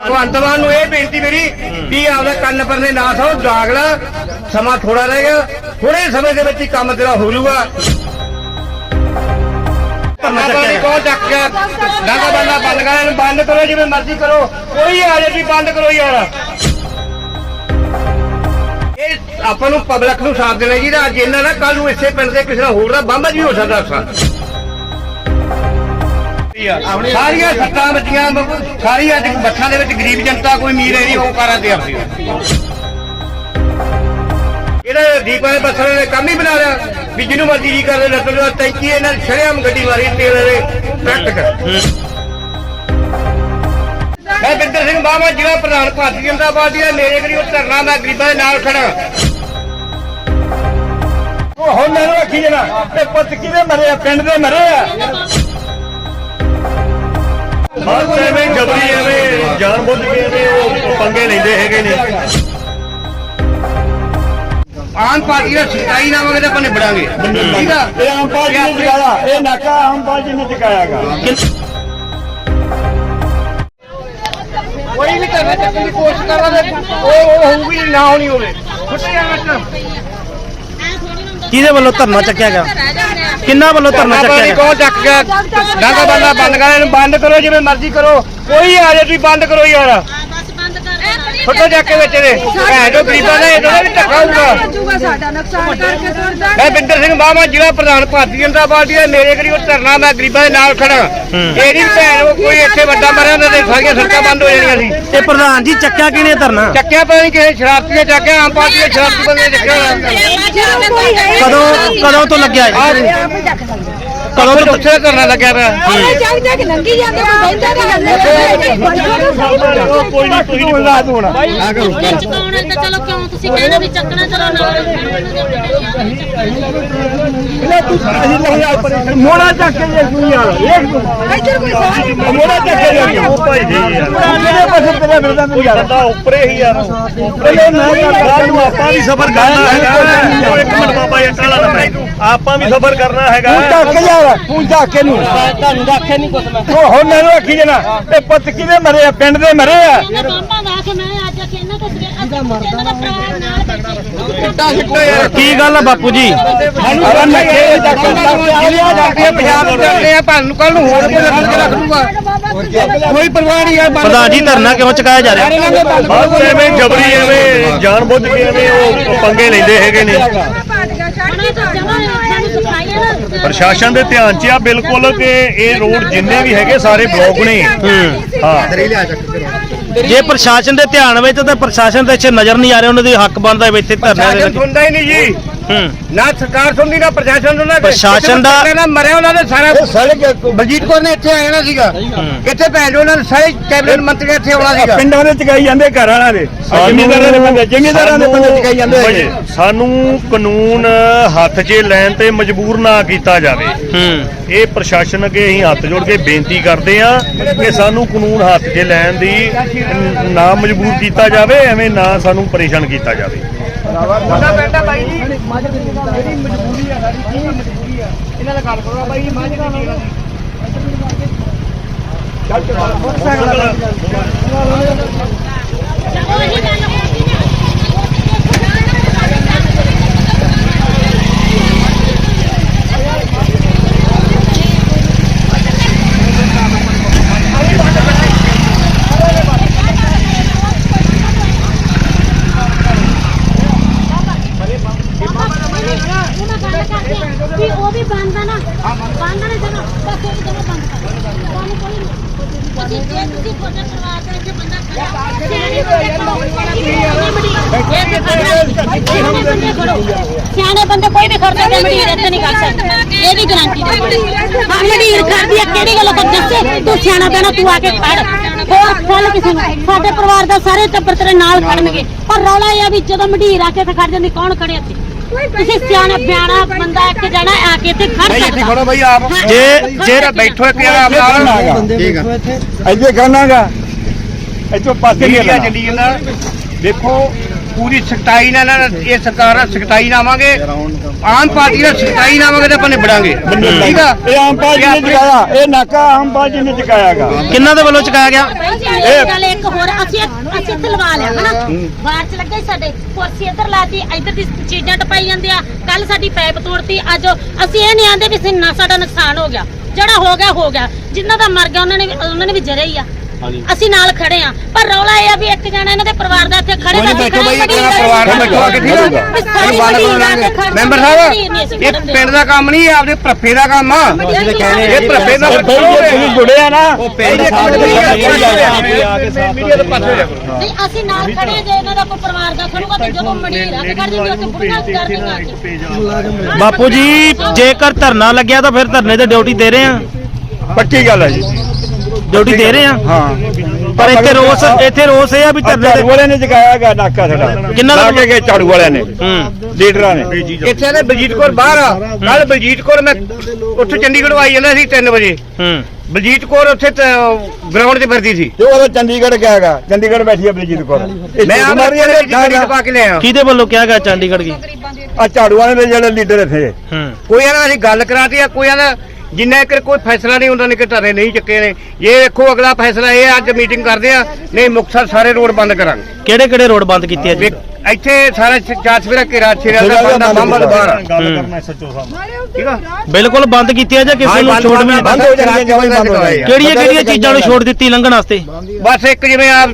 ਭਗਵੰਤ ਮਾਨ ਨੂੰ ਇਹ ਬੇਨਤੀ ਮੇਰੀ ਵੀ ਆਪਦਾ ਕੰਨ ਪਰਨੇ ਨਾ ਸੋ ਜਾਗਲਾ ਸਮਾਂ ਥੋੜਾ ਰਹਿ ਗਿਆ। ਥੋੜੇ ਸਮੇਂ ਦੇ ਵਿੱਚ ਹੀ ਕੰਮ ਤੇਰਾ ਹੋ ਜਾਊਗਾ। ਚੱਕ ਡਾਂਗਾ ਬੰਦਾ ਬੰਦ ਕਰ ਇਹਨੂੰ ਬੰਦ ਕਰੋ ਜਿਵੇਂ ਮਰਜ਼ੀ ਕਰੋ। ਕੋਈ ਆ ਜੇ ਵੀ ਬੰਦ ਕਰੋ ਯਾਰ। ਇਹ ਆਪਾਂ ਨੂੰ ਪਬਲਿਕ ਨੂੰ ਸਾਥ ਦੇਣਾ ਜੀ ਅੱਜ ਇਹਨਾਂ ਦਾ ਕੱਲ ਨੂੰ ਇਸੇ ਪਿੰਡ ਦੇ ਕਿਸੇ ਹੋਰ ਦਾ ਬੰਦਾ ਵੀ ਹੋ ਸਕਦਾ ਅਫਸਰ ਸਾਰੀਆਂ ਸੱਤਾਂ ਬੱਚੀਆਂ ਸਾਰੀ ਅੱਜ ਬੱਸਾਂ ਦੇ ਵਿੱਚ ਗਰੀਬ ਜਨਤਾ ਕੋਈ ਅਮੀਰ ਹੈ ਨਹੀਂ ਉਹ ਕਾਰਾਂ ਤੇ ਆਪਦੀ ਇਹਦਾ ਦੀਪਾਂ ਦੇ ਬੱਸਾਂ ਨੇ ਕੰਮ ਹੀ ਬਣਾ ਲਿਆ। ਵੀ ਜਿਹਨੂੰ ਮਰਜ਼ੀ ਜੀ ਕਰਦੇ ਲੱਗ ਲੋ ਟੈਂਕੀ ਇਹਨਾਂ ਨੇ ਸ਼ਰੇਆਮ ਗੱਡੀ ਮਾਰੀ ਤੇਲ ਦੇ ਟਰੱਕ ਕਰ। ਮੈਂ ਬਿੰਦਰ ਸਿੰਘ ਬਾਵਾ ਜ਼ਿਲ੍ਹਾ ਪ੍ਰਧਾਨ ਭਾਰਤੀ ਜਨਤਾ ਪਾਰਟੀ ਦਾ ਮੇਰੇ ਗਰੀਬ ਧਰਨਾ ਮੈਂ ਗਰੀਬਾਂ ਦੇ ਨਾਲ ਖੜਾ ਉਹ ਹੁਣ ਮੈਨੂੰ ਰੱਖੀ ਜਣਾ ਤੇ ਪੁੱਤ ਕਿਹਦੇ ਮਰੇ ਆ ਪਿੰਡ ਦੇ ਮਰੇ ਆ? ਬਸ ਐਵੇਂ ਜਬਰੀ ਐਵੇਂ ਜਾਣ ਬੁੱਝ ਕੇ ਐਵੇਂ ਉਹ ਪੰਗੇ ਲੈਂਦੇ ਹੈਗੇ ਨੇ। ਆਮ ਪਾਰਟੀ ਦਾ ਤਾਂ ਆਪਾਂ ਨਿਬੜਾਂਗੇ। ਠੀਕ ਆ? ਇਹ ਆਮ ਪਾਰਟੀ ਨੇ ਜਗਾਇਆ ਇਹ ਨਾਕਾ ਆਮ ਪਾਰਟੀ ਨੇ ਜਗਾਇਆਗਾ ਕੋਈ ਵੀ ਧਰਨਾ ਚੱਕਣ ਦੀ ਕੋਸ਼ਿਸ਼ ਕਰਦਾ ਤੇ ਉਹ ਉਹ ਹੋਊਗੀ ਨਾ ਹੋਣੀ ਹੋਵੇ। ਛੁੱਟੇ ਜਾਣਾ ਕਿਹਦੇ ਵੱਲੋਂ ਧਰਨਾ ਚੱਕਿਆ ਗਿਆ ਕਿੰਨਾ ਵੱਲੋਂ ਧਰਨਾ ਚੱਕਿਆ ਪਾਣੀ ਗਿਆ? ਕੋ ਚੱਕ ਗਿਆ। ਡਾਂਗਾ ਬੰਦਾ ਬੰਦ ਕਰ ਇਹਨੂੰ ਬੰਦ ਕਰੋ ਜਿਵੇਂ ਮਰਜ਼ੀ ਕਰੋ। ਕੋਈ ਆ ਜੇ ਤੁਸੀਂ ਬੰਦ ਕਰੋ ਯਾਰ। ਫੋਟੋ ਚੱਕ ਕੇ ਵਿੱਚ ਦੇ ਭੈਣ ਜੋ ਗਰੀਬਾਂ ਦਾ ਇਹਦਾ ਵੀ ਧੱਕਾ ਹੋਊਗਾ ਜੂਗਾ ਸਾਡਾ ਨੁਕਸਾਨ ਕਰਕੇ ਤੁਰਦਾ ਮੈਂ ਬਿੰਦਰ ਸਿੰਘ ਬਾਵਾ ਜ਼ਿਲ੍ਹਾ ਪ੍ਰਧਾਨ ਭਾਰਤੀ ਜਨਤਾ ਪਾਰਟੀ ਦਾ ਮੇਰੇ ਗਰੀਬ ਧਰਨਾ ਮੈਂ ਗਰੀਬਾਂ ਦੇ ਨਾਲ ਖੜਾ ਇਹਦੀ ਭੈਣ ਉਹ ਕੋਈ ਇੱਥੇ ਵੱਡਾ ਮਰਿਆ ਤੇ ਸਾਰੀਆਂ ਸੜਕਾਂ ਬੰਦ ਹੋ ਜਾਣੀਆਂ ਸੀ। ਇਹ ਪ੍ਰਧਾਨ ਜੀ ਚੱਕਿਆ ਕਿਹਨੇ ਧਰਨਾ? ਚੱਕਿਆ ਪਤਾ ਨਹੀਂ ਕਿਸੇ ਸ਼ਰਾਰਤੀ ਨੇ ਚੱਕਿਆ ਆਮ ਪਾਰਟੀ ਦੇ ਸ਼ਰਾਰਤੀ ਬੰਦੇ ਨੇ ਚੱਕਿਆ ਕਦੋਂ ਕਦੋਂ ਤੋਂ ਲੱਗਿਆ ਇਹ? ਕਦੋਂ ਤੋਂ ਉੱਥੇ ਕਰਨਾ ਲੱਗਿਆ ਪਿਆ। ਉਹਨੇ ਜਗ ਜਗ ਲੰਗੀ ਜਾਂਦੇ ਕੋਈ ਬੈਠਾ ਨਹੀਂ ਕੋਈ ਨਹੀਂ ਤੁਸੀਂ ਨਹੀਂ ਰਾਤ ਹੋਣਾ ਚੁਕਾਉਣਾ ਤਾਂ ਚਲੋ ਕਿਉਂ? ਤੁਸੀਂ ਕਹਿੰਦੇ ਵੀ ਚੱਕਣਾ ਚਲੋ ਨਾਲ। ਮੋੜਾ ਚੱਕ ਕੇ ਜੇ ਤੂੰ ਯਾਰ ਇੱਧਰ ਕੋਈ ਸਾਹ ਮੋੜਾ ਚੱਕ ਕੇ ਜਾ ਉਹ ਭਾਈ ਜੀ ਯਾਰ ਮੇਰੇ ਪਾਸੇ ਤੇਰੇ ਫਿਰਦਾ ਤੂੰ ਯਾਰ ਬੰਦਾ ਉੱਪਰੇ ਹੀ ਯਾਰ ਉੱਪਰੇ ਮੈਂ ਕਰਦਾ ਨੂੰ ਆਪਾਂ ਵੀ ਸਫਰ ਕਰਨਾ ਹੈਗਾ ਉਹ ਇੱਕ ਮਿੰਟ ਬਾਬਾ ਇਹ ਕਾਲਾ ਨਾ ਆਪਾਂ ਵੀ ਸਫਰ ਕਰਨਾ ਹੈਗਾ ਤੂੰ ਚੱਕ ਯਾਰ ਤੂੰ ਚੱਕ ਕੇ ਨੂੰ ਤੁਹਾਨੂੰ ਰੱਖੇ ਨਹੀਂ ਕੁਛ ਮੈਂ ਉਹ ਹੁਣ ਮੈਨੂੰ ਰੱਖੀ ਜਣਾ ਤੇ ਪੁੱਤ ਕਿਹਦੇ ਮਰੇ ਆ ਪਿੰਡ ਦੇ ਮਰੇ ਆ? ਇਹਨਾਂ ਬੰਬਾਂ ਦਾ ਕਿ ਮੈਂ ਅੱਜ ਕਿ ਕੀ ਗੱਲ ਆ ਬਾਪੂ ਜੀ? ਸਾਨੂੰ ਨੱਕੇ ਚੱਕ ਜ਼ਿਲ੍ਹਿਆਂ ਜਾਂਦੀਆਂ ਪੰਜਾਬ ਚੱਕਦੇ ਆ ਭਾਂ ਨੂੰ ਕੱਲ ਨੂੰ ਹੋਰ ਕੋਈ ਰੱਖ ਕੇ ਰੱਖ ਲੂਗਾ। ਕੋਈ ਪਰਵਾਹ ਨਹੀਂ ਆ ਪ੍ਰਧਾਨ ਜੀ ਧਰਨਾ ਕਿਉਂ ਚੁਕਾਇਆ ਜਾ ਰਿਹਾ? ਬਸ ਐਵੇਂ ਜਬਰੀ ਐਵੇਂ ਜਾਣ ਬੁੱਝ ਕੇ ਐਵੇਂ ਉਹ ਪੰਗੇ ਲੈਂਦੇ ਹੈਗੇ ਹੈ ਨਾ। ਪ੍ਰਸ਼ਾਸਨ ਦੇ ਧਿਆਨ 'ਚ ਆ ਬਿਲਕੁਲ ਕਿ ਇਹ ਰੋਡ ਜਿੰਨੇ ਵੀ ਹੈਗੇ ਸਾਰੇ ਬਲੌਕ ਨੇ। ਹਾਂ। ਜੇ ਪ੍ਰਸ਼ਾਸਨ ਦੇ ਧਿਆਨ ਵਿੱਚ ਤਾਂ ਪ੍ਰਸ਼ਾਸਨ ਦੇ ਇੱਥੇ ਨਜ਼ਰ ਨਹੀਂ ਆ ਰਿਹਾ, ਉਹਨਾਂ ਦੇ ਹੱਕ ਬਣਦਾ ਵੀ ਇੱਥੇ ਧਰਨਾ ਦੇ ਪ੍ਰਸ਼ਾਸਨ ਸੁਣਦਾ ਹੀ ਨਹੀਂ ਜੀ। ਨਾ ਸਰਕਾਰ ਸੁਣਦੀ ਨਾ ਪ੍ਰਸ਼ਾਸਨ ਸੁਣਦਾ ਪ੍ਰਸ਼ਾਸਨ ਦਾ- ਨਾ ਮਰਿਆ ਉਹਨਾਂ ਦੇ ਸਾਰਾ ਬਲਜੀਤ ਕੌਰ ਨੇ ਇੱਥੇ ਆ ਜਾਣਾ ਸੀਗਾ। ਕਿੱਥੇ ਭੈਣ ਜੋ ਉਹਨਾਂ ਨੇ ਸਾਰੇ ਕੈਬਨਿਟ ਮੰਤਰੀ ਇੱਥੇ ਆਉਣਾ ਸੀਗਾ। ਪਿੰਡਾਂ ਦੇ ਚਕਾਈ ਜਾਂਦੇ ਘਰ ਵਾਲਿਆਂ ਦੇ। ਜ਼ਿਮੀਦਾਰਾਂ ਦੇ ਬੰਦੇ ਜ਼ਿਮੀਦਾਰਾਂ ਦੇ ਬੰਦੇ ਚਕਾਈ ਜਾਂਦੇ ਸਾਨੂੰ ਕਾਨੂੰਨ ਹੱਥ 'ਚ ਲੈਣ ਤੇ ਮਜਬੂਰ ਨਾ ਕੀਤਾ ਜਾਵੇ। ਇਹ ਪ੍ਰਸ਼ਾਸਨ ਅੱਗੇ ਅਸੀਂ ਹੱਥ ਜੋੜ ਕੇ ਬੇਨਤੀ ਕਰਦੇ ਆ ਕਿ ਸਾਨੂੰ ਕਾਨੂੰਨ ਹੱਥ 'ਚ ਲੈਣ ਦੀ ਨ- ਨਾ ਮਜਬੂਰ ਕੀਤਾ ਜਾਵੇ ਐਵੇਂ ਨਾ ਸਾਨੂੰ ਪਰੇਸ਼ਾਨ ਕੀਤਾ ਜਾਵੇ। ਉਹਦਾ ਬੈਠਾ ਬਾਈ ਜੀ। ਜਿਹੜੀ ਮਜਬੂਰੀ ਆ ਸਾਡੀ ਕੀ ਮਜਬੂਰੀ ਆ। ਇਹਨਾਂ ਦਾ ਗੱਲ ਕਰੋ ਬਾਈ ਜੀ ਮਾਝ ਦਾ ਵੀ ਉਹ ਵੀ ਬੰਦ ਆ ਨਾ ਬੰਦ ਨੇ ਜਨਾ ਬਸ ਉਹ ਵੀ ਜਨਾ ਬੰਦ ਕਰ ਸਾਨੂੰ ਕੋਈ ਨਹੀਂ ਅਸੀਂ ਜੇ ਤੁਸੀਂ ਤੁਹਾਡੇ ਪਰਿਵਾਰ ਦੇ ਵਿੱਚ ਬੰਦਾ ਖੜਾ ਸਿਆਣੇ ਬੰਦੇ ਕੋਈ ਵੀ ਖੜਦਾ ਤੇ ਮੜੀ ਇੱਥੇ ਨਹੀਂ ਕਰ ਸਕਦਾ। ਇਹ ਵੀ ਗਾਰੰਟੀ ਦੇ ਹਾਂ। ਮੜੀ ਖੜਦੀ ਆ ਕਿਹੜੀ ਗੱਲ ਕਰ ਦੱਸੇ। ਤੂੰ ਸਿਆਣਾ ਬਣਾ ਤੂੰ ਆ ਕੇ ਖੜ। ਹੋਰ ਫਲ ਕਿਸੇ ਨੂੰ ਸਾਡੇ ਪਰਿਵਾਰ ਦਾ ਸਾਰੇ ਟੱਬਰ ਤੇਰੇ ਨਾਲ ਖੜਨਗੇ। ਪਰ ਰੌਲਾ ਇਹ ਆ ਵੀ ਜਦੋਂ ਮਢੀਰ ਆ ਕੇ ਤੇ ਖੜ ਜਾਂਦੀ ਕੌਣ ਖੜੇ ਇੱਥੇ? ਤੁਸੀਂ ਸਿਆਣਾ ਬਿਆਣਾ ਬੰਦਾ ਇੱਕ ਜਣਾ ਆ ਕੇ ਇੱਥੇ ਖੜ ਇੱਥੇ ਸਕਦਾ। ਖੜੋ ਬਾਈ ਆਪ ਜੇ ਜੇ ਬੈਠੋ ਇੱਕ ਯਾਰ ਆਪ ਨਾਲ। ਠੀਕ ਆ। ਇੱਥੇ। ਕਰਨਾਗਾ ਇੱਥੋਂ ਪਾਸੇ ਨਹੀਂ ਚੱਲੀ ਜਾਂਦਾ ਦੇਖੋ ਪੂਰੀ ਸਖਤਾਈ ਨਾਲ ਨਾਲ ਇਹ ਸਰਕਾਰ ਸਖਤਾਈ ਨਾਲ ਆਵਾਂਗੇ ਆਮ ਪਾਰਟੀ ਦਾ ਸਖਤਾਈ ਨਾਲ ਆਵਾਂਗੇ ਤਾਂ ਆਪਾਂ ਨਿਬੜਾਂਗੇ। ਠੀਕ ਆ? ਇਹ ਆਮ ਪਾਰਟੀ ਨੇ ਜਗਾਇਆ। ਇਹ ਨਾਕਾ ਆਮ ਪਾਰਟੀ ਨੇ ਜਗਾਇਆਗਾ। ਕਿੰਨਾ ਦੇ ਵੱਲੋਂ ਚੁਕਾਇਆ ਗਿਆ? ਇਹ ਗੱਲ ਇੱਕ ਹੋਰ ਬਾਹਰ ਚ ਲੱਗੇ ਸਾਡੇ ਕੁਰਸੀ ਇੱਧਰ ਲਾਤੀ ਇੱਧਰ ਦੀ ਚੀਜ਼ਾਂ ਟਪਾਈ ਜਾਂਦੇ ਆ। ਕੱਲ ਸਾਡੀ ਪਾਈਪ ਤੋੜਤੀ ਅੱਜ ਅਸੀਂ ਇਹ ਨਹੀਂ ਆਂਦੇ ਨਾ ਸਾਡਾ ਨੁਕਸਾਨ ਹੋ ਗਿਆ। ਜਿਹੜਾ ਹੋ ਗਿਆ ਹੋ ਗਿਆ। ਜਿਨ੍ਹਾਂ ਦਾ ਮਰ ਗਿਆ ਉਹਨਾਂ ਨੇ ਉਹਨਾਂ ਨੇ ਵੀ ਜਰੇ ਹੀ ਆ। ਅਸੀਂ ਨਾਲ ਖੜੇ ਆ। ਪਰ ਰੌਲਾ ਇਹ ਆ ਵੀ ਇੱਕ ਜਣਾ ਇਹਨਾਂ ਦੇ ਪਰਿਵਾਰ ਦਾ ਇੱਥੇ ਖੜੇ ਕੋਈ ਬੈਠੋ ਬਈ ਇੱਕ ਜਣਾ ਪਰਿਵਾਰ ਦਾ ਬੈਠੋ ਆ ਕੇ ਠੀਕ ਆ ਮੈਂਬਰ ਸਾਹਿਬ ਇਹ ਪਿੰਡ ਦਾ ਕੰਮ ਨਹੀਂ ਇਹ ਆਪਦੇ ਭੱਫੇ ਦਾ ਕੰਮ ਆ। ਇਹ ਭੱਫੇ ਦਾ ਤੁਸੀਂ ਜੁੜੇ ਆ ਨਾ। ਉਹ ਪਿੰਡ ਦੇ ਦੇ ਕਰੋ ਨਹੀਂ ਅਸੀਂ ਨਾਲ ਖੜੇ ਜੇ ਇਹਨਾਂ ਦਾ ਕੋਈ ਪਰਿਵਾਰ ਦਾ ਖੜੂਗਾ ਤੇ ਜਦੋਂ ਮੰਡੀਰ ਆ ਕੇ ਖੜ ਜਾਂਦੇ ਉੱਥੇ ਬੁੜੀਆਂ ਕਰ ਦੇਣਾ ਬਾਪੂ ਜੀ ਜੇਕਰ ਧਰਨਾ ਲੱਗਿਆ ਤਾਂ ਫਿਰ ਧਰਨੇ ਤੇ ਡਿਊਟੀ ਦੇ ਰਹੇ ਆ। ਪੱਕੀ ਗੱਲ ਹੈ ਜੀ। ਡਿਊਟੀ ਦੇ ਰਹੇ ਆ? ਹਾਂ। ਪਰ ਇੱਥੇ ਰੋਸ ਇੱਥੇ ਰੋਸ ਇਹ ਆ ਵੀ ਧਰਨੇ ਝਾੜੂ ਤੇ ਵਾਲਿਆਂ ਨੇ ਜਗਾਇਆ ਗਾ ਨਾਕਾ ਸਾਡਾ। ਕਿੰਨਾ ਦਾ- ਲਾ ਕੇ ਗਏ ਝਾੜੂ ਵਾਲਿਆਂ ਨੇ। ਹੂੰ। ਲੀਡਰਾਂ ਨੇ। ਇੱਥੇ ਦੇ ਬਲਜੀਤ ਕੌਰ ਬਾਹਰ ਆ। ਕੱਲ ਬਲਜੀਤ ਕੌਰ ਮੈਂ ਉੱਥੇ ਚੰਡੀਗੜ੍ਹ ਆਈ ਜਾਂਦਾ ਸੀ 3 ਵਜੇ। ਹੂੰ। ਬਲਜੀਤ ਕੌਰ ਉੱਥੇ ਗਰਾਊਂਡ 'ਤੇ ਫਿਰਦੀ ਸੀ। ਤੇ ਉਹ ਤਾਂ ਚੰਡੀਗੜ੍ਹ ਗਿਆ ਗਾ ਚੰਡੀਗੜ੍ਹ ਬੈਠੀ ਹੈ ਬਲਜੀਤ ਕੌਰ। ਮੈਂ ਮਾਰੀ ਨੇ? ਗੱਡੀ ਪਾ ਕੇ ਲਿਆ ਕਿਹਦੇ ਵੱਲੋਂ ਕਿਹਾ ਗਿਆ ਚੰਡੀਗੜ੍ਹ ਕੀ? ਆ ਝਾੜੂ ਵਾਲੇ ਦੇ ਜਿਹੜੇ ਲੀਡਰ ਇੱਥੇ। ਹੂੰ। ਕੋਈ ਇਹਨਾਂ ਅਸੀਂ ਗੱਲ ਕਰਾਤੀ ਆ ਕੋਈ ਇਹਨਾਂ ਜਿੰਨਾ ਚਿਰ ਕੋਈ ਫੈਸਲਾ ਨਹੀਂ ਹੁੰਦਾ ਨਹੀਂ ਕਿ ਧਰਨੇ ਨਹੀਂ ਚੱਕੇ ਨੇ। ਇਹ ਵੇਖੋ ਅਗਲਾ ਫੈਸਲਾ ਇਹ ਆ, ਅੱਜ ਮੀਟਿੰਗ ਕਰਦੇ ਆ। ਨਹੀਂ ਮੁਕਤਸਰ ਸਾਰੇ ਰੋਡ ਬੰਦ ਕਰਾਂਗੇ। ਕਿਹੜੇ ਕਿਹੜੇ ਰੋਡ ਬੰਦ ਕੀਤੇ ਆ ਜੀ? ਇੱਥੇ ਸਾਰਾ ਚਾਰ ਸਵੇਰਾ ਘੇਰਾ ਛੇਰਾ ਦਾ ਬੰਦ ਬੰਦ ਬਾਹਰ। ਗੱਲ ਕਰਨਾ ਸੱਚੋ ਸਾਹਿਬ ਠੀਕ ਆ ਬਿਲਕੁਲ ਬੰਦ ਕੀਤੇ ਆ ਜਾਂ ਕਿਸੇ ਨੂੰ ਛੋੜ ਵੀ ਬੰਦ ਹੋ ਜਾਣਗੇ ਜਮਾਂ ਬੰਦ ਹੋਏ ਆ। ਕਿਹੜੀਆਂ ਕਿਹੜੀਆਂ ਚੀਜ਼ਾਂ ਨੂੰ ਛੋੜ ਦਿੱਤੀ ਲੰਘਣ ਵਾਸਤੇ ਬਸ ਇੱਕ ਜਿਵੇਂ ਆ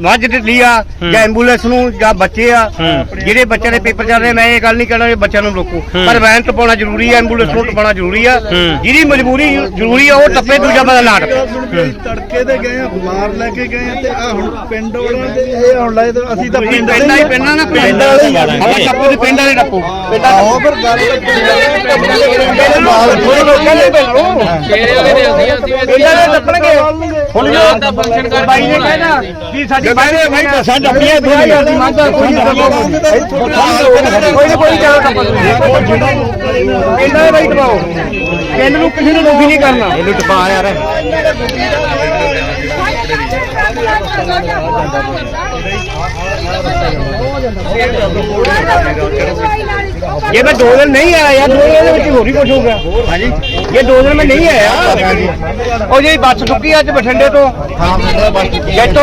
ਮੱਝ ਢਿੱਲੀ ਆ ਹੂੰ। ਜਾਂ ਐਂਬੂਲੈਂਸ ਨੂੰ ਜਾਂ ਬੱਚੇ ਆ ਹੂੰ। ਜਿਹੜੇ ਬੱਚਿਆਂ ਦੇ ਪੇਪਰ ਚੱਲ ਰਹੇ ਮੈਂ ਇਹ ਗੱਲ ਨਹੀਂ ਕਹਿਣਾ ਬੱਚਿਆਂ ਨੂੰ ਰੋਕੋ ਹੂੰ। ਪਰ ਵੈਨ ਟਪਾਉਣਾ ਜ਼ਰੂਰੀ ਆ ਐਂਬੂਲੈਂਸ ਨੂੰ ਟਪਾਉਣਾ ਜ਼ਰੂਰੀ ਆ ਹੂੰ। ਜਿਹਦੀ ਮਜਬੂਰੀ ਜ਼ਰੂਰੀ ਆ ਉਹ ਟੱਪੇ ਦੂਜਾ ਬੰਦਾ ਨਾ ਟੱਪੇ ਤੜਕੇ ਦੇ ਗਏ ਆ ਬਿਮਾਰ ਲੈ ਕੇ ਗਏ ਆ ਤੇ ਆ ਹੁਣ ਪਿੰਡ ਵਾਲਿਆਂ ਦੇ ਇਹ ਹੁਣ ਲਾਏ ਤੇ ਅਸੀਂ ਤਾਂ ਪਿੰਡ ਪਿੰਡਾਂ ਹੀ ਪਿੰਡਾਂ ਨਾ ਪਿੰਡ ਵਾਲੇ ਆਪਾਂ ਟੱਪੋ ਤੇ ਪਿੰਡ ਵਾਲੇ ਟੱਪੋ ਪਿੰਡਾਂ ਆਹੋ ਫਿਰ ਗੱਲ ਨਾਲ ਥੋੜੇ ਲੋਕਾਂ ਨੇ ਭੇਜੋ ਪਿੰਡਾਂ ਦੇ ਟੱਪਣਗੇ ਹੁਣ ਜੋ ਫੰਕਸ਼ਨ ਕਰ ਬਾਈ ਨੇ ਕਹਿਣਾ ਵੀ ਸਾਡੀ ਬਾਈ ਬਾਈ ਬੱਸਾਂ ਟੱਪੀਆਂ ਇੱਥੋਂ ਦੀਆਂ। ਅਸੀਂ ਮੰਗਦਾ ਕੋਈ ਨਹੀਂ ਕੋਈ ਕੋਈ ਚੱਲ ਟੱਪੋ ਪਿੰਡਾਂ ਦੇ ਬਾਈ ਟਪਾਓ ਪਿੰਡ ਨੂੰ ਕਿਸੇ ਨੂੰ ਦੁਖੀ ਨਹੀਂ ਕਰਨਾ ਇਹਨੂੰ ਟਪਾ ਯਾਰ ਜੇ ਮੈਂ ਦੋ ਦਿਨ ਨਹੀਂ ਆਇਆ ਯਾਰ ਦੋ ਦਿਨ ਵਿੱਚ ਹੋਰ ਹੀ ਕੁਝ ਹੋਊਗਾ ਹਾਂਜੀ ਇਹ ਦੋ ਦਿਨ ਮੈਂ ਨਹੀਂ ਆਇਆ। ਉਹ ਜਿਹੜੀ ਬੱਸ ਚੁੱਕੀ ਅੱਜ ਬਠਿੰਡੇ ਤੋਂ। ਜੈਤੋ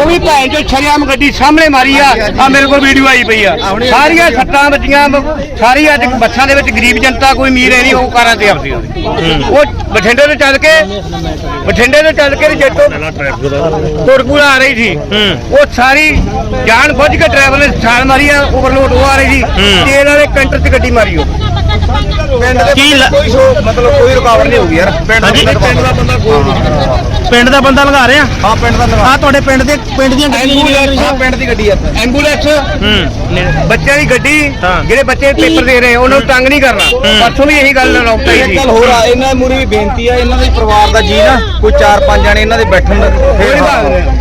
ਉਹ ਵੀ ਭੈਣ ਚੋ ਛਰਿਆਮ ਗੱਡੀ ਸਾਹਮਣੇ ਮਾਰੀ ਆ। ਆ ਮੇਰੇ ਕੋਲ ਵੀਡੀਓ ਆਈ ਪਈ ਆ। ਸਾਰੀਆਂ ਸੱਟਾਂ ਵੱਜੀਆਂ ਸਾਰੀ ਅੱਜ ਬੱਸਾਂ ਦੇ ਵਿੱਚ ਗਰੀਬ ਜਨਤਾ ਕੋਈ ਅਮੀਰ ਹੈ ਨਹੀਂ ਉਹ ਕਾਰਾਂ ਤੇ ਆਉਂਦੀ ਆ। ਉਹ ਬਠਿੰਡੇ ਤੋਂ ਚੱਲ ਕੇ ਬਠਿੰਡੇ ਤੋਂ ਚੱਲ ਕੇ ਤੇ ਜੈਤੋ ਕੋਟਕਪੂਰਾ ਆ ਰਹੀ ਸੀ। ਉਹ ਸਾਰੀ ਜਾਣ ਬੁੱਝ ਕੇ ਡਰਾਈਵਰ ਨੇ ਛਾਲ ਮਾਰੀ ਆ ਓਵਰਲੋਡ ਉਹ ਆ ਰਹੀ ਸੀ। ਤੇਲ ਵਾਲੇ ਕੈਂਟਰ 'ਚ ਗੱਡੀ ਮਾਰੀ ਉਹ। ਕੀ ਲ- ਮਤਲਬ ਕੋਈ ਰੁਕਾਵਟ ਨਹੀਂ ਹੋਊਗੀ ਯਾਰ। ਪਿੰਡ ਹਾਂਜੀ। ਪਿੰਡ ਦਾ ਬੰਦਾ ਕੋਈ ਪਿੰਡ ਦਾ ਬੰਦਾ ਲਗਾ ਰਹੇ? ਆ ਹਾਂ ਪਿੰਡ ਦਾ ਆ ਤੁਹਾਡੇ ਪਿੰਡ ਦੇ ਪਿੰਡ ਦੀਆਂ ਗੱਡੀਆਂ ਪਿੰਡ ਦੀ ਗੱਡੀ ਆ ਐਂਬੂਲੈਂਸ ਹੂੰ। ਬੱਚਿਆਂ ਦੀ ਗੱਡੀ ਹਾਂ। ਜਿਹੜੇ ਬੱਚੇ ਪੇਪਰ ਦੇ ਰਹੇ ਉਹਨਾਂ ਨੂੰ ਤੰਗ ਨਹੀਂ ਕਰਨਾ। ਪਰਸੋਂ ਵੀ ਇਹੀ ਗੱਲ ਰੌਕਤਾ ਹੀ ਸੀ। ਗੱਲ ਹੋਰ ਆ ਇਹਨਾਂ ਮੂਰੀ ਵੀ ਬੇਨਤੀ ਆ ਇਹਨਾਂ ਦੇ ਪਰਿਵਾਰ ਦਾ ਜੀ ਨਾ ਕੋਈ ਚਾਰ ਪੰਜ ਜਣੇ ਇਹਨਾਂ ਦੇ ਬੈਠਣ ਦਾ ਫਿਰ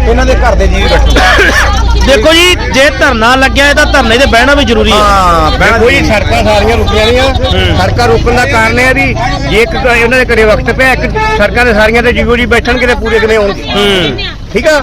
ਇਹਨਾਂ ਦੇ ਘਰ ਦੇ ਜੀ ਵੀ ਬੈਠਣ ਦੇਖੋ ਜੀ ਜੇ ਧਰਨਾ ਲੱਗਿਆ ਹੈ ਤਾਂ ਧਰਨੇ ਤੇ ਬਹਿਣਾ ਵੀ ਜ਼ਰੂਰੀ ਹੈ। ਹਾਂ ਕੋਈ ਸੜਕਾਂ ਸਾਰੀਆਂ ਰੁਕੀਆਂ ਨਹੀਂ ਸੜਕਾਂ ਰੁਕਣ ਦਾ ਕਾਰਨ ਇਹ ਆ ਵੀ ਜੇ ਇੱਕ ਤਾਂ ਉਹਨਾਂ ਦੇ ਘਰੇ ਵਕਤ ਪਿਆ ਇੱਕ ਸੜਕਾਂ ਤੇ ਸਾਰੀਆਂ ਤੇ ਜੀਓ ਜੀ ਬੈਠਣਗੇ ਤੇ ਪੂਰੇ ਕਿਵੇਂ ਹੋਣਗੇ। ਠੀਕ ਆ।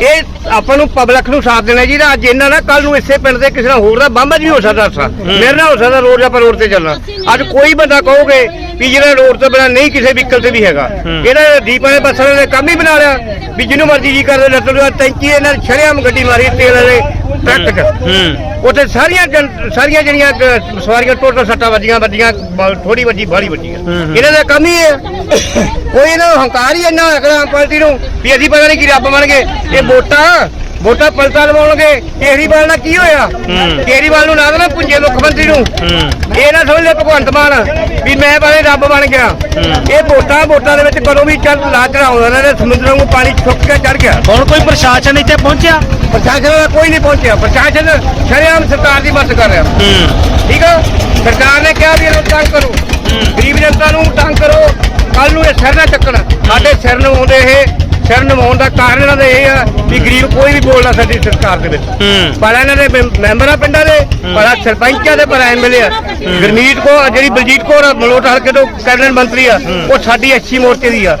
ਇਹ ਆਪਾਂ ਨੂੰ ਪਬਲਿਕ ਨੂੰ ਸਾਥ ਦੇਣਾ ਜੀ ਅੱਜ ਇਹਨਾਂ ਨਾ ਕੱਲ ਨੂੰ ਇਸੇ ਪਿੰਡ ਦੇ ਕਿਸੇ ਨਾਲ ਹੋਰ ਦਾ ਬੰਬਾ ਵੀ ਹੋ ਸਕਦਾ ਅਸਾ ਮੇਰੇ ਨਾਲ ਹੋ ਸਕਦਾ ਰੋਡ ਆਪਾਂ ਰੋਡ ਤੇ ਚੱਲਣਾ। ਅੱਜ ਕੋਈ ਬੰਦਾ ਕਹੋਗੇ ਵੀ ਜਿਹੜਾ ਰੋਡ ਤੋਂ ਬਿਨਾ ਨਹੀਂ ਕਿਸੇ ਵਹੀਕਲ ਤੇ ਵੀ ਹੈਗਾ। ਇਹਨਾਂ ਦੀਪਾਂ ਦੇ ਬੱਸਾਂ ਨੇ ਕੰਮ ਹੀ ਬਣਾ ਲਿਆ। ਵੀ ਜਿਹਨੂੰ ਮਰਜ਼ੀ ਜੀ ਕਰਦੇ ਲੱਤ ਟੈਂਕੀ ਇਹਨਾਂ ਨੇ ਛੜਿਆਮ ਗੱਡੀ ਮਾਰੀ ਤੇਲ ਵਾਲੇ ਟਰੱਕ ਉੱਥੇ ਸਾਰੀਆਂ ਜਨ- ਸਾਰੀਆਂ ਜਿਹੜੀਆਂ ਕ- ਸਵਾਰੀਆਂ ਟੋਟਲ ਸੱਟਾਂ ਵੱਜੀਆਂ ਵੱਜੀਆਂ ਥੋੜੀ ਵੱਜੀ ਬਾਹਲੀ ਵੱਜੀਆਂ ਇਹਨਾਂ ਦਾ ਕੰਮ ਹੀ ਇਹ ਹੈ ਕੋਈ ਇਹਨਾਂ ਨੂੰ ਹੰਕਾਰ ਹੀ ਇੰਨਾ ਹੈਗਾ ਆਮ ਪਾਰਟੀ ਨੂੰ ਵੀ ਅਸੀਂ ਪਤਾ ਨਹੀਂ ਕੀ ਰੱਬ ਬਣ ਗਏ। ਇਹ ਵੋਟਾਂ ਵੋਟਾਂ ਪਲਟਾ ਲਵਾਉਣਗੇ ਕੇਜਰੀਵਾਲ ਨਾਲ ਕੀ ਹੋਇਆ? ਕੇਜਰੀਵਾਲ ਨੂੰ ਨਾ ਦੇਣਾ ਪੁੰਜੇ ਮੁੱਖ ਮੰਤਰੀ ਨੂੰ। ਇਹ ਨਾ ਸਮਝ ਲੈ ਭਗਵੰਤ ਮਾਨ ਵੀ ਮੈਂ ਬਾਰੇ ਰੱਬ ਬਣ ਗਿਆ। ਇਹ ਵੋਟਾਂ ਵੋਟਾਂ ਦੇ ਵਿੱਚ ਕਦੋਂ ਵੀ ਚੱਲ ਲਾ ਚੜਾਉਂਦਾ ਇਹਨਾਂ ਨੇ ਸਮੁੰਦਰ ਨੂੰ ਪਾਣੀ ਛੁੱਕ ਕੇ ਚੜ ਗਿਆ। ਹੁਣ ਕੋਈ ਪ੍ਰਸ਼ਾਸਨ ਇੱਥੇ ਪਹੁੰਚਿਆ? ਪ੍ਰਸ਼ਾਸਨ ਦਾ ਕੋਈ ਨਹੀਂ ਪਹੁੰਚਿਆ। ਪ੍ਰਸ਼ਾਸਨ ਸ਼ਰੇਆਮ ਸਰਕਾਰ ਦੀ ਮਦਦ ਕਰ ਰਿਹਾ। ਠੀਕ ਆ? ਸਰਕਾਰ ਨੇ ਕਿਹਾ ਵੀ ਇਹਨੂੰ ਤੰਗ ਕਰੋ। ਗਰੀਬ ਜਨਤਾ ਨੂੰ ਤੰਗ ਕਰੋ। ਕੱਲ ਨੂੰ ਇਹ ਸਿਰ ਨਾ ਚੱਕਣ। ਸਾਡੇ ਸਿਰ ਨਵਾਉਂਦੇ ਇਹ। ਸਿਰ ਨਵਾਉਣ ਦਾ ਕਾਰਨ ਇਹਨਾਂ ਦਾ ਇਹ ਆ ਵੀ ਗਰੀਬ ਕੋਈ ਵੀ ਬੋਲਦਾ ਸਾਡੀ ਸਰਕਾਰ ਦੇ ਵਿੱਚ। ਹੂੰ। ਪਰ ਇਹਨਾਂ ਦੇ ਮੈਂ- ਮੈਂਬਰਾਂ ਪਿੰਡਾਂ ਦੇ ਪਰ ਸਰਪੰਚਾਂ ਦੇ ਪਰ ਐਮਐਲਏ ਆ। ਗੁਰਮੀਤ ਕੋ ਜਿਹੜੀ ਬਲਜੀਤ ਕੌਰ ਆ, ਮਲੋਟ ਹਲਕੇ ਤੋਂ ਕੈਬਨਿਟ ਮੰਤਰੀ ਆ ਉਹ ਸਾਡੀ ਅੱਛੀ ਮੋਰਚੇ ਦੀ ਆ।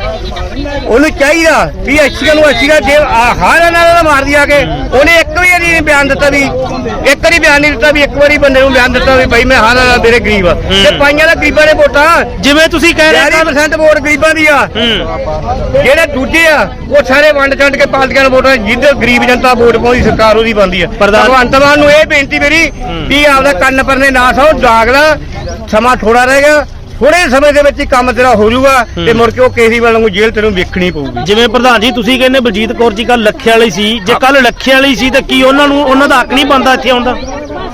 ਉਹਨੂੰ ਚਾਹੀਦਾ ਵੀ ਅੱਛੀਆਂ ਨੂੰ ਅੱਛੀਆਂ ਆ- ਹਰ ਦਾ ਮਾਰ ਦਿਆ ਕੇ ਉਹਨੇ ਇੱਕ ਵੀ ਨਹੀਂ ਬਿਆਨ ਦਿੱਤਾ ਵੀ ਇੱਕ ਵਾਰੀ ਬਿਆਨ ਨਹੀਂ ਦਿੱਤਾ ਵੀ ਇੱਕ ਵਾਰੀ ਬੰਦੇ ਨੂੰ ਬਿਆਨ ਦਿੱਤਾ ਵੀ ਭਾਈ ਮੈਂ ਹਾਂ ਮੇਰੇ ਗਰੀਬ ਆ। ਤੇ ਪਾਈਆਂ ਦਾ ਗਰੀਬਾਂ ਨੇ ਵੋਟਾਂ ਜਿਵੇਂ ਤੁਸੀਂ ਕਹਿ ਰਹੇ 40% ਵੋਟ ਗਰੀਬਾਂ ਦੀ ਆ। ਜਿਹੜੇ ਦੂਜੇ ਆ ਉਹ ਸਾਰੇ ਵੰਡ ਛੱਡ ਕੇ ਨੂੰ ਵੋਟਾਂ ਜਿੱਧਰ ਗਰੀਬ ਜਨਤਾ ਵੋਟ ਪਾਉਂਦੀ ਸਰਕਾਰ ਉਹਦੀ ਬਣਦੀ ਆ। ਭਗਵੰਤ ਮਾਨ ਨੂੰ ਇਹ ਬੇਨਤੀ ਮੇਰੀ ਵੀ ਆਪਦਾ ਕੰਨ ਪਰਨੇ ਨਾ ਸੋ ਦਾਗਲਾ ਸਮਾਂ ਥੋੜਾ ਰਹਿ ਗਿਆ। ਥੋੜੇ ਸਮੇਂ ਦੇ ਵਿੱਚ ਹੀ ਕੰਮ ਤੇਰਾ ਹੋ ਜਾਊਗਾ ਤੇ ਮੁੜ ਕੇ ਉਹ ਕੇਜਰੀਵਾਲ ਨੂੰ ਜੇਲ੍ਹ ਤੈਨੂੰ ਵੇਖਣੀ ਪਊਗੀ। ਜਿਵੇਂ ਪ੍ਰਧਾਨ ਜੀ ਤੁਸੀਂ ਕਹਿੰਦੇ ਬਲਜੀਤ ਕੌਰ ਜੀ ਕੱਲ ਲੱਖੇ ਵਾਲੀ ਸੀ। ਜੇ ਕੱਲ ਲੱਖੇ ਵਾਲੀ ਸੀ ਤਾਂ ਕੀ ਉਹਨਾਂ ਨੂੰ ਉਹਨਾਂ ਦਾ ਹੱਕ ਨਹੀਂ ਬਣਦਾ ਇੱਥੇ ਆਉਣ ਦਾ?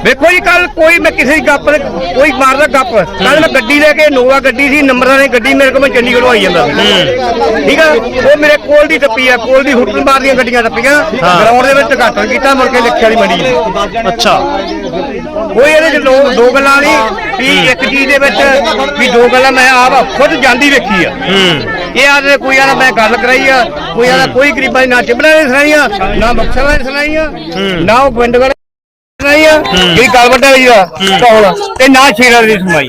ਵੇਖੋ ਜੀ ਕੱਲ ਕੋਈ ਮੈਂ ਕਿਸੇ ਦੀ ਗੱਪ ਕੋਈ ਮਾਰਦਾ ਗੱਪ। ਕੱਲ ਮੈਂ ਗੱਡੀ ਲੈ ਕੇ ਨੋਵਾ ਗੱਡੀ ਸੀ ਨੰਬਰਾਂ ਨੇ ਗੱਡੀ ਮੇਰੇ ਕੋਲ ਮੈਂ ਚੰਡੀਗੜ੍ਹੋਂ ਆਈ ਜਾਂਦਾ। ਠੀਕ ਆ? ਉਹ ਮੇਰੇ ਕੋਲ ਦੀ ਟੱਪੀ ਆ ਕੋਲ ਦੀ ਹੁੱਟਣ ਮਾਰ ਦੀਆਂ ਗੱਡੀਆਂ ਟੱਪੀਆਂ। ਗਰਾਊਂਡ ਦੇ ਵਿੱਚ ਘਾਟਾ ਕੀਤਾ ਮੁੜ ਕੇ ਲਿਖਿਆ ਵਾਲੀ ਮੰਡੀ। ਅੱਛਾ। ਕੋਈ ਇਹਦੇ ਚ ਦੋ ਦੋ ਗੱਲਾਂ ਨਹੀਂ ਵੀ ਇੱਕ ਚੀਜ਼ ਦੇ ਵਿੱਚ ਵੀ ਦੋ ਗੱਲਾਂ ਮੈਂ ਆਪ ਖੁਦ ਜਾਂਦੀ ਵੇਖੀ ਆ। ਇਹ ਆਦੇ ਕੋਈ ਆਲਾ ਮੈਂ ਗੱਲ ਕਰਾਈ ਆ ਕੋਈ ਆਲਾ ਕੋਈ ਗਰੀਬਾਂ ਦੀ ਨਾ ਚਿਬੜਾ ਨੇ ਸੁਣਾਈਆਂ ਨਾ ਮਕਸਦਾਂ ਨੇ ਸੁਣਾਈਆਂ ਨਾ ਉਹ ਗੋਬਿੰਦਗੜ੍ਹ ਸੁਣਾਈਆਂ ਜਿਹੜੀ ਗੱਲ ਵੱਡਾ ਜੀ ਦਾ ਕੌਣ ਤੇ ਨਾ ਸ਼ੇਰਾਂ ਦੀ ਸੁਣਾਈ।